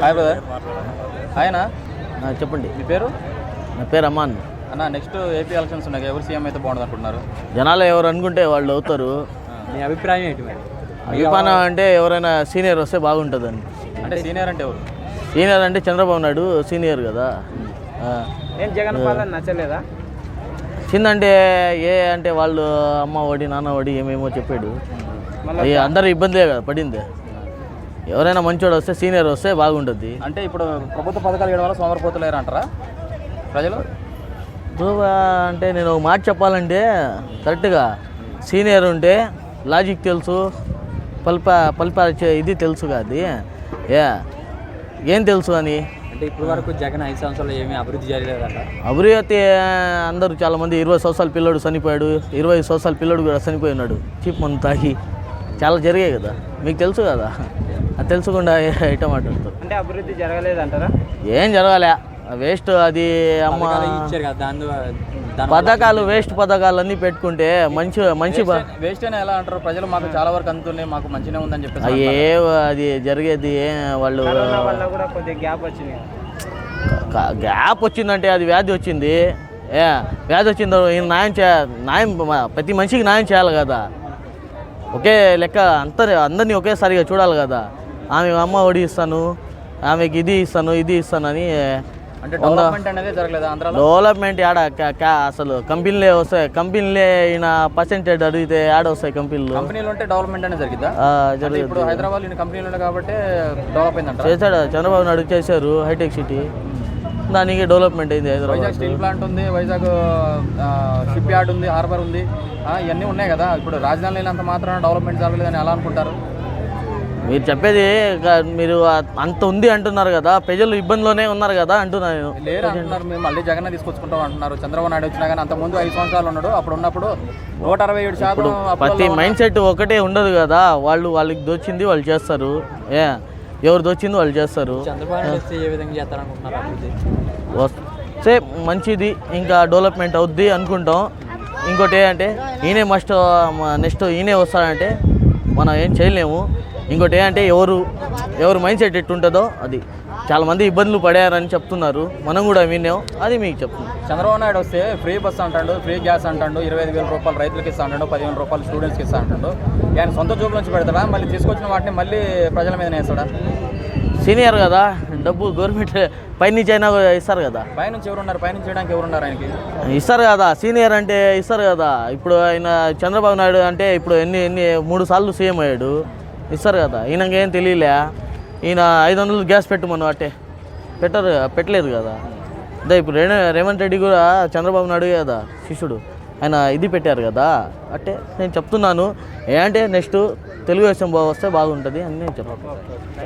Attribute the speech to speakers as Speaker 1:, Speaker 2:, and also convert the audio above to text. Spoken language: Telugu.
Speaker 1: హాయ్ బ్రదర్ ఆయన
Speaker 2: ఆ, చెప్పండి.
Speaker 1: మీ పేరు?
Speaker 2: నా పేరు అమాన్
Speaker 1: అన్న నెక్స్ట్ ఏపీ ఎలక్షన్స్ ఉన్నాయి ఎవరు సీఎం అయితే బాగుంటుంది అనుకుంటున్నారు
Speaker 2: జనాలు ఎవరు అనుకుంటే వాళ్ళు అవుతారు.
Speaker 3: మీ అభిప్రాయం ఏంటి మరి?
Speaker 2: అభిమానం అంటే ఎవరైనా సీనియర్ వస్తే బాగుంటుందని
Speaker 1: అంటే సీనియర్ అంటే ఎవరు?
Speaker 2: సీనియర్ అంటే చంద్రబాబు నాయుడు సీనియర్ కదా. ఆ.
Speaker 3: నేను జగన్ పాలన నచ్చలేదా?
Speaker 2: చిన్న అంటే ఏ అంటే వాళ్ళు అమ్మ ఒడి నాన్న ఒడి ఏమేమో చెప్పాడు. అందరూ ఇబ్బందే కదా పడింది. ఎవరైనా మంచోడు వస్తే సీనియర్ వస్తే బాగుంటుంది.
Speaker 1: అంటే ఇప్పుడు ప్రభుత్వ పథకాలు ఇవ్వడం వల్ల సోమరిపోతులేరు అంటారా ప్రజలు?
Speaker 2: అంటే నేను ఒక మాట చెప్పాలంటే కరెక్ట్గా. సీనియర్ ఉంటే లాజిక్ తెలుసు పల్ప పల్పాచే ఇది తెలుసు కాదు. ఏ ఏం తెలుసు అని?
Speaker 3: అంటే ఇప్పుడు వరకు జగన్ ఐదు సంవత్సరాలు ఏమీ అభివృద్ధి జరగలేదంట
Speaker 2: అభివృద్ధి అందరూ చాలామంది ఇరవై సంవత్సరాల పిల్లోడు చనిపోయాడు ఇరవై సంవత్సరాల పిల్లోడు కూడా చనిపోయి ఉన్నాడు. చీప్ మందు తాగి. చాలా జరిగాయి కదా. మీకు తెలుసు కదా? అది తెలుసుకుండా ఐటమ్ మాట్లాడతారు
Speaker 3: అంటే అభివృద్ధి జరగలేదంటారా?
Speaker 2: ఏం జరగాలే. వేస్ట్ అది అమ్మ
Speaker 3: పథకాలు ఇచ్చారు కదా దాని ద్వారా- దాని
Speaker 2: పథకాలు వేస్ట్ పథకాలు అన్నీ పెట్టుకుంటే మంచి మంచి
Speaker 1: వేస్ట్ అని ఎలా అంటారు? ప్రజలు మాకు చాలా వరకు అందుతున్నాయి మాకు మంచిగా ఉందని చెప్పేసి
Speaker 2: అవి ఏ అది జరిగేది ఏ వాళ్ళు
Speaker 3: కూడా కొద్దిగా గ్యాప్ వచ్చింది
Speaker 2: గ్యాప్ వచ్చిందంటే అది వ్యాధి వచ్చింది. ఏ వ్యాధి వచ్చిందో ఈయన న్యాయం చే న్యాయం ప్రతి మనిషికి న్యాయం చేయాలి కదా. ఒకే లెక్క అందరి అందరినీ ఒకేసారిగా చూడాలి కదా. ఆమె అమ్మ ఒడి ఇస్తాను ఆమెకి ఇది ఇస్తాను ఇది ఇస్తాను అని
Speaker 1: అంటే డెవలప్మెంట్ అనేది జరగలేదు ఆంధ్రాలో?
Speaker 2: డెవలప్మెంట్ ఆడ అసలు కంపెనీలే వస్తాయి. కంపెనీలే ఈయన పర్సెంటేజ్ అడిగితే ఆడ వస్తాయి కంపెనీలు?
Speaker 1: కంపెనీలు ఉంటే డెవలప్మెంట్ అనేది
Speaker 2: జరుగుతుంది.
Speaker 1: ఇప్పుడు హైదరాబాద్ కంపెనీలు ఉన్నాయి కాబట్టి డెవలప్ అయిందంట.
Speaker 2: చేశాడు. చంద్రబాబు నాయుడు చేశారు హైటెక్ సిటీ. దానికి డెవలప్మెంట్ అయింది హైదరాబాద్.
Speaker 1: వైజాగ్ స్టీల్ ప్లాంట్ ఉంది వైజాగ్ షిప్ యార్డ్ ఉంది హార్బర్ ఉంది. ఇవన్నీ ఉన్నాయి కదా. ఇప్పుడు రాజధాని లేనంత మాత్రాన డెవలప్మెంట్ జరగలేదని ఎలా అనుకుంటారు?
Speaker 2: మీరు చెప్పేది మీరు అంత ఉంది అంటున్నారు కదా ప్రజలు ఇబ్బందిలోనే ఉన్నారు కదా అంటున్నా నేను.
Speaker 1: లేరు అంటున్నారు మేము మళ్ళీ జగన్ తీసుకొచ్చుకుంటాం అంటున్నారు. చంద్రబాబు నాయుడు వచ్చినా కానీ అంత ముందు ఐదు సంవత్సరాలు ఉన్నాడు అప్పుడు ఉన్నప్పుడు నూట అరవై ఏడు శాతం
Speaker 2: ప్రతి మైండ్ సెట్ ఒకటే ఉండదు కదా వాళ్ళు వాళ్ళకి దోచింది వాళ్ళు చేస్తారు. ఏ ఎవరు దోచింది వాళ్ళు చేస్తారు.
Speaker 3: వస్తే
Speaker 2: మంచిది ఇంకా డెవలప్మెంట్ అవుద్ది అనుకుంటాం. ఇంకోటి ఏంటంటే ఈయనే మస్ట్ నెక్స్ట్ ఈయనే వస్తాడంటే మనం ఏం చేయలేము. ఇంకోటి ఏంటంటే ఎవరు ఎవరు మైండ్ సెట్ ఎట్టుంటుందో అది. చాలా మంది ఇబ్బందులు పడారని చెప్తున్నారు. మనం కూడా విన్నాం. అది మీకు చెప్తున్నాం.
Speaker 1: చంద్రబాబు నాయుడు వస్తే ఫ్రీ బస్ అంటాడు ఫ్రీ గ్యాస్ అంటాడు ఇరవై ఐదు వేల రూపాయలు రైతులకు ఇస్తా అంటాడు పదిహేను రూపాయలు స్టూడెంట్స్కి ఇస్తా అంటాడు. ఆయన సొంత జోబుల నుంచి పెడతాడా? మళ్ళీ తీసుకొచ్చిన వాటిని మళ్ళీ ప్రజల మీద వేస్తాడా
Speaker 2: సీనియర్ కదా. డబ్బు గవర్నమెంట్ పైనుంచి అయినా ఇస్తారు కదా.
Speaker 1: పైనుంచి ఎవరున్నారు? పైనుంచి చేయడానికి ఎవరున్నారు ఆయనకి?
Speaker 2: ఇస్తారు కదా. సీనియర్ అంటే ఇస్తారు కదా. ఇప్పుడు ఆయన చంద్రబాబు నాయుడు అంటే ఇప్పుడు ఎన్ని ఎన్ని మూడు సార్లు సీఎం అయ్యాడు. ఇస్తారు కదా. ఈయనకేం తెలియలే. ఈయన ఐదు వందలు గ్యాస్ పెట్టమను అట్టే. పెట్టరు పెట్టలేదు కదా. అదే ఇప్పుడు రేణ రేవంత్ రెడ్డి కూడా చంద్రబాబు నాయుడు కదా శిష్యుడు. ఆయన ఇది పెట్టారు కదా. అంటే నేను చెప్తున్నాను. ఏ అంటే నెక్స్ట్ తెలుగుదేశం వస్తే బాగుంటుంది అని నేను చెప్తాను